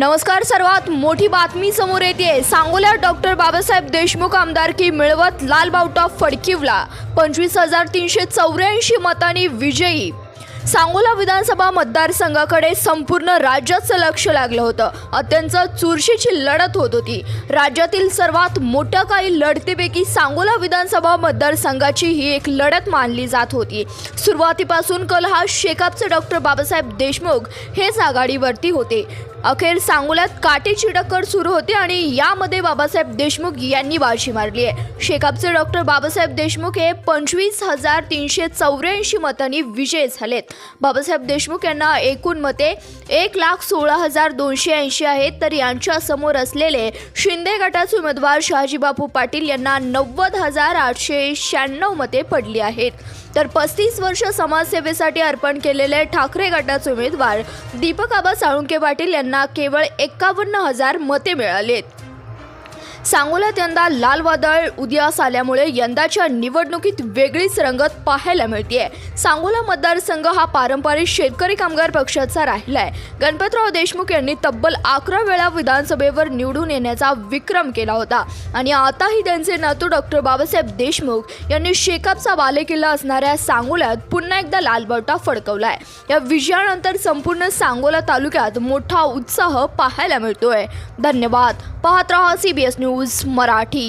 नमस्कार सर्वात मोठी बातमी समोर येते. सांगोल्यात डॉक्टर बाबासाहेब देशमुख आमदारकी मिळवत लालबावटा फडकिवला. पंचवीस हजार तीनशे चौऱ्याऐंशी मतांनी विजयी. सांगोला विधानसभा मतदारसंघाकडे संपूर्ण राज्याचं लक्ष लागलं होतं. अत्यंत चुरशीची लढत होत होती. राज्यातील सर्वात मोठ्या काही लढतीपैकी सांगोला विधानसभा मतदारसंघाची ही एक लढत मानली जात होती. सुरुवातीपासून कल हा शेकापचे डॉक्टर बाबासाहेब देशमुख हेच आघाडीवरती होते. अखेर सांगोल्यात काटेची टक्कर सुरू होती आणि यामध्ये बाबासाहेब देशमुख यांनी बाजी मारली आहे. शेकापचे डॉक्टर बाबासाहेब देशमुख हे पंचवीस हजार तीनशे चौऱ्याऐंशी मतांनी विजय झालेत. बाबासाहेब देशमुख यांना एकूण मते एक लाख सोळा हजार दोनशे ऐंशी आहेत तर यांच्या समोर असलेले शिंदे गटाचे उमेदवार शहाजीबापू पाटील यांना नव्वद हजार आठशे शहाण्णव मते पडली आहेत. तर पस्तीस वर्ष समाजसेवेसाठी अर्पण केलेले ठाकरे गटाचे उमेदवार दीपक आबा साळुंके पाटील यांना केवळ एक्कावन्न हजार मते मिळालेत. सांगोल्यात यंदा लाल वादळ उदयास आल्यामुळे यंदाच्या निवडणुकीत वेगळीच रंगत पाहायला मिळते सांगोला मतदारसंघ हा पारंपरिक शेतकरी कामगार पक्षाचा राहिलाय. गणपतराव देशमुख यांनी तब्बल अकरा वेळा विधानसभेवर निवडून येण्याचा विक्रम केला होता. आणि आताही त्यांचे नातू डॉक्टर बाबासाहेब देशमुख यांनी शेकापचा बालेकिल्ला असणाऱ्या सांगोल्यात पुन्हा एकदा लालबावटा फडकवलाय. या विजयानंतर संपूर्ण सांगोला तालुक्यात मोठा उत्साह पाहायला मिळतोय. धन्यवाद. पाहत राहा C B S news Marathi.